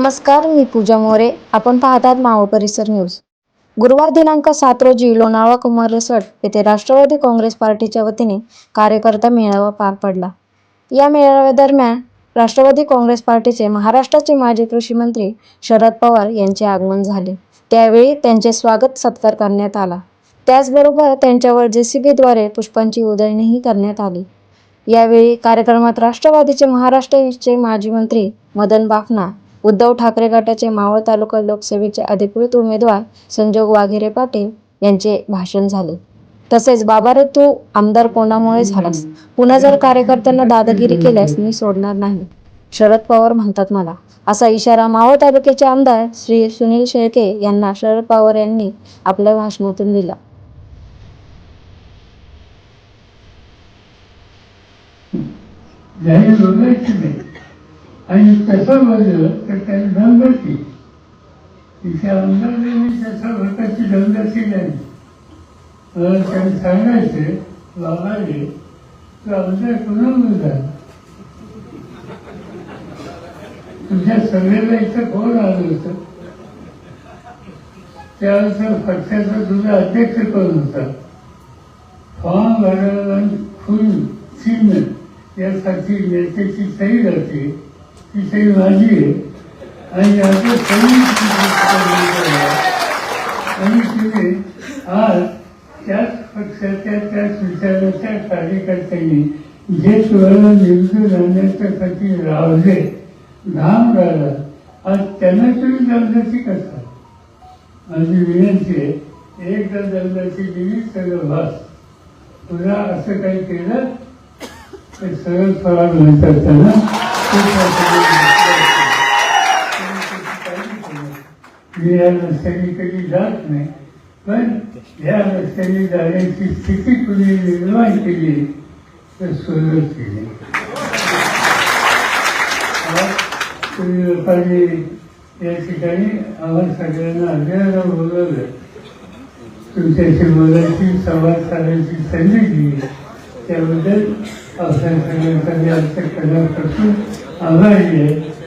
नमस्कार मी पूजा मोरे. आपण पाहतात मावळ परिसर न्यूज. गुरुवार दिनांक सात रोजी लोणावळा कुमार रिसॉर्ट येथे राष्ट्रवादी काँग्रेस पार्टीच्या वतीने कार्यकर्ता मेळावा पार पडला. या मेळाव्यादरम्यान राष्ट्रवादी काँग्रेस पार्टीचे महाराष्ट्राचे माजी कृषी मंत्री शरद पवार यांचे आगमन झाले. त्यावेळी त्यांचे स्वागत सत्कार करण्यात आला. त्याचबरोबर त्यांच्यावर जेसीबीद्वारे पुष्पांची उधळणीही करण्यात आली. यावेळी कार्यक्रमात राष्ट्रवादीचे महाराष्ट्राचे माजी मंत्री मदन बाफना उद्धव ठाकरे गटाचे मावळ तालुका लोकसभेचे अधिकृत उमेदवार संजोग वाघेरे पाटील यांचे भाषण झाले. तसेच बाबा रे तू आमदार कोणामुळे झालास? पुन्हा जर कार्यकर्त्यांना दादागिरी केल्यास मी सोडणार नाही. शरद पवार म्हणतात मला. असा इशारा मावळ तालुक्याचे आमदार श्री सुनील शेळके यांना शरद पवार यांनी आपल्या भाषणातून दिला. ज्याने आणि तसं बघलं तर त्याने दंगती तिच्या आमदारांनी त्याच्या भटाची दंगती द्यावी तर त्याने सांगायचे बाबाले तर आमदार पुन्हा मुलगा तुझ्या सगळ्याला इथं कोण आलं होतं? त्यानंतर पक्षाचा तुझा अध्यक्ष कोण होता? फॉर्म भरायला खून चिन्ह यासाठी नेत्याची सही राहते. ती माझी आहे आणि आणि आज त्याच पक्षाच्या त्याच विचाराच्या कार्यकर्त्यांनी जे तुम्हाला निवडून रावले घाम राहिला आज त्यांना तुम्ही दर्जाची कसा माझी विनंती आहे एकदा दर्जाची दिली सगळं भास तुला असं काही केलं तर सरळ फरार म्हणतात त्यांना रस्त्याने कधी जात नाही. पण या रस्त्याने जाण्याची स्थिती तुम्ही निर्माण केली तर सुरुवात केली. तुम्ही लोकांनी या ठिकाणी आम्हाला सगळ्यांना अभियाना बोलवलं. तुमच्याशी बोलायची संवाद साधायची संधी दिली. त्याबद्दल आपल्या सगळ्यांसाठी आमच्या करतो आभारी आहे